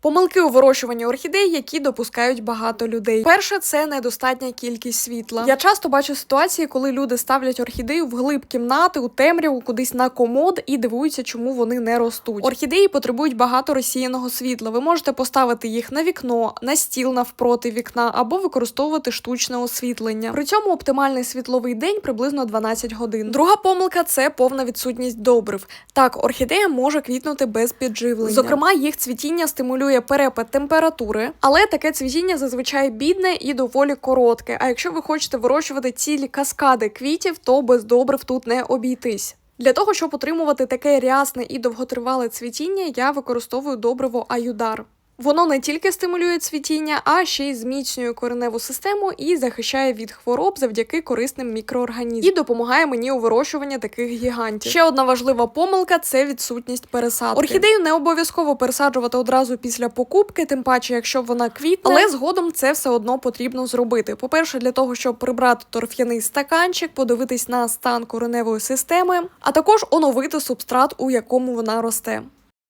Помилки у вирощуванні орхідей, які допускають багато людей. Перше це недостатня кількість світла. Я часто бачу ситуації, коли люди ставлять орхідею в глиб кімнати, у темряву, кудись на комод і дивуються, чому вони не ростуть. Орхідеї потребують багато розсіяного світла. Ви можете поставити їх на вікно, на стіл навпроти вікна або використовувати штучне освітлення. При цьому оптимальний світловий день приблизно 12 годин. Друга помилка це повна відсутність добрив. Так, орхідея може квітнути без підживлення. Зокрема, їх цвітіння стимулює перепад температури, але таке цвітіння зазвичай бідне і доволі коротке. А якщо ви хочете вирощувати цілі каскади квітів, то без добрив тут не обійтись. Для того, щоб отримувати таке рясне і довготривале цвітіння, я використовую добриво аюдар. Воно не тільки стимулює цвітіння, а ще й зміцнює кореневу систему і захищає від хвороб завдяки корисним мікроорганізмам. І допомагає мені у вирощуванні таких гігантів. Ще одна важлива помилка це відсутність пересадки. Орхідею не обов'язково пересаджувати одразу після покупки, тим паче, якщо вона квітне, але згодом це все одно потрібно зробити. По-перше, для того, щоб прибрати торф'яний стаканчик, подивитись на стан кореневої системи, а також оновити субстрат, у якому вона росте.